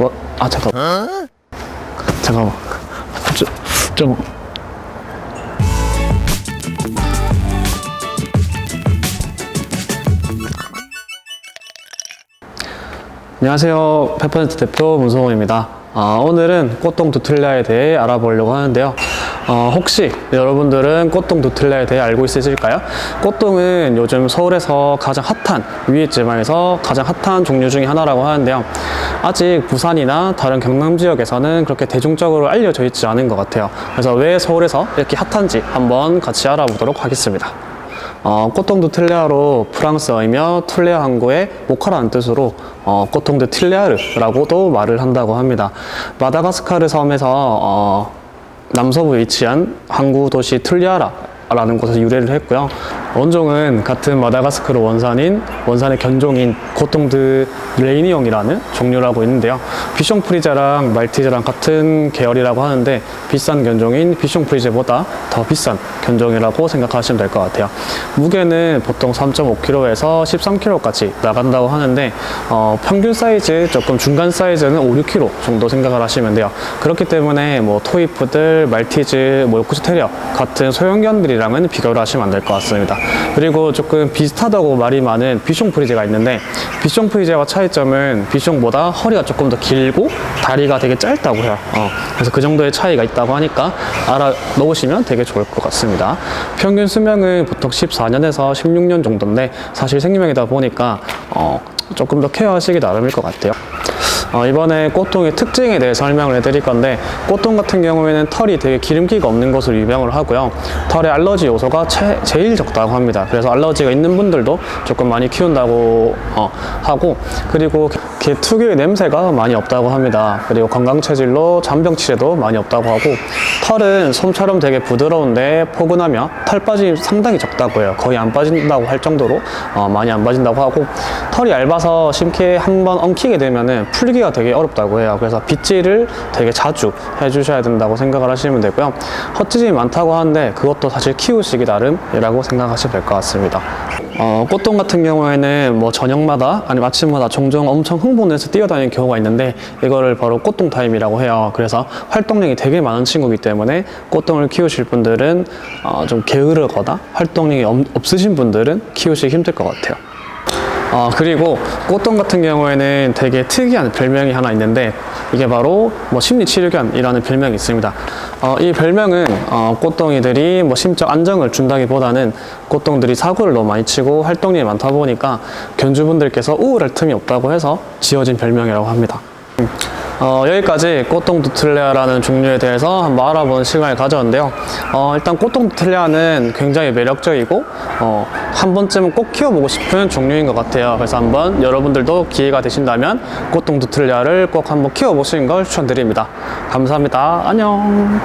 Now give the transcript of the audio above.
뭐, 아, 잠깐. 잠깐만. 좀, 좀. 안녕하세요. 페퍼센트 대표 문성호입니다. 아, 오늘은 꽃동 두틀리아에 대해 알아보려고 하는데요. 어, 혹시 여러분들은 꽃동 두틀리아에 대해 알고 있으실까요? 꽃동은 요즘 서울에서 가장 핫한 위에 지방에서 가장 핫한 종류 중에 하나라고 하는데요. 아직 부산이나 다른 경남 지역에서는 그렇게 대중적으로 알려져 있지 않은 것 같아요. 그래서 왜 서울에서 이렇게 핫한지 한번 같이 알아보도록 하겠습니다. 어, 꽃동드 틸레아로 프랑스어이며 툴레아 항구의 모카라는 뜻으로 어, 꽃동드 틸레아르라고도 말을 한다고 합니다. 마다가스카르 섬에서 어, 남서부에 위치한 항구 도시 툴리아라라는 곳에서 유래를 했고요. 원종은 같은 마다가스카르 원산인 원산의 견종인 고통드 레이니용이라는 종류라고 있는데요. 비숑 프리제랑 말티즈랑 같은 계열이라고 하는데 비싼 견종인 비숑 프리제보다 더 비싼 견종이라고 생각하시면 될 것 같아요. 무게는 보통 3.5kg에서 13kg까지 나간다고 하는데 어, 평균 사이즈 조금 중간 사이즈는 5, 6kg 정도 생각을 하시면 돼요. 그렇기 때문에 뭐 토이푸들, 말티즈, 뭐 요크스 테리어 같은 소형견들이랑은 비교를 하시면 안 될 것 같습니다. 그리고 조금 비슷하다고 말이 많은 비숑 프리제가 있는데 비숑 프리제와 차이점은 비숑보다 허리가 조금 더 길고 다리가 되게 짧다고 해요. 어, 그래서 그 정도의 차이가 있다고 하니까 알아 놓으시면 되게 좋을 것 같습니다. 평균 수명은 보통 14년에서 16년 정도인데 사실 생명이다 보니까 어, 조금 더 케어하시기 나름일 것 같아요. 어, 이번에 꽃동의 특징에 대해 설명을 해드릴 건데 꽃동 같은 경우에는 털이 되게 기름기가 없는 것으로 유명을 하고요. 털에 알러지 요소가 최- 제일 적다고 합니다. 그래서 알러지가 있는 분들도 조금 많이 키운다고 어, 하고 그리고 개 특유의 냄새가 많이 없다고 합니다. 그리고 건강 체질로 잔병 치레도 많이 없다고 하고 털은 솜처럼 되게 부드러운데 포근하며 털 빠짐이 상당히 적다고 해요. 거의 안 빠진다고 할 정도로 어, 많이 안 빠진다고 하고 털이 얇아서 심기에 한번 엉키게 되면은 풀기 가 되게 어렵다고 해요. 그래서 빗질을 되게 자주 해주셔야 된다고 생각을 하시면 되고요. 헛집이 많다고 하는데 그것도 사실 키우시기 나름이라고 생각하시면 될 것 같습니다. 어, 꽃동 같은 경우에는 뭐 저녁마다 아니면 아침마다 종종 엄청 흥분해서 뛰어다니는 경우가 있는데 이거를 바로 꽃동 타임이라고 해요. 그래서 활동량이 되게 많은 친구이기 때문에 꽃동을 키우실 분들은 어, 좀 게으르거나 활동량이 없- 없으신 분들은 키우시기 힘들 것 같아요. 어, 그리고 꽃동 같은 경우에는 되게 특이한 별명이 하나 있는데 이게 바로 뭐 심리치료견이라는 별명이 있습니다. 어, 이 별명은 어, 꽃동이들이 뭐 심적 안정을 준다기보다는 꽃동들이 사고를 너무 많이 치고 활동량이 많다 보니까 견주분들께서 우울할 틈이 없다고 해서 지어진 별명이라고 합니다. 어, 여기까지 꽃동 두틀레아라는 종류에 대해서 한번 알아보는 시간을 가졌는데요. 어, 일단 꽃동 두틀레아는 굉장히 매력적이고 어, 한 번쯤은 꼭 키워보고 싶은 종류인 것 같아요. 그래서 한번 여러분들도 기회가 되신다면 꽃동 두틀레아를 꼭 한번 키워보시는 걸 추천드립니다. 감사합니다. 안녕.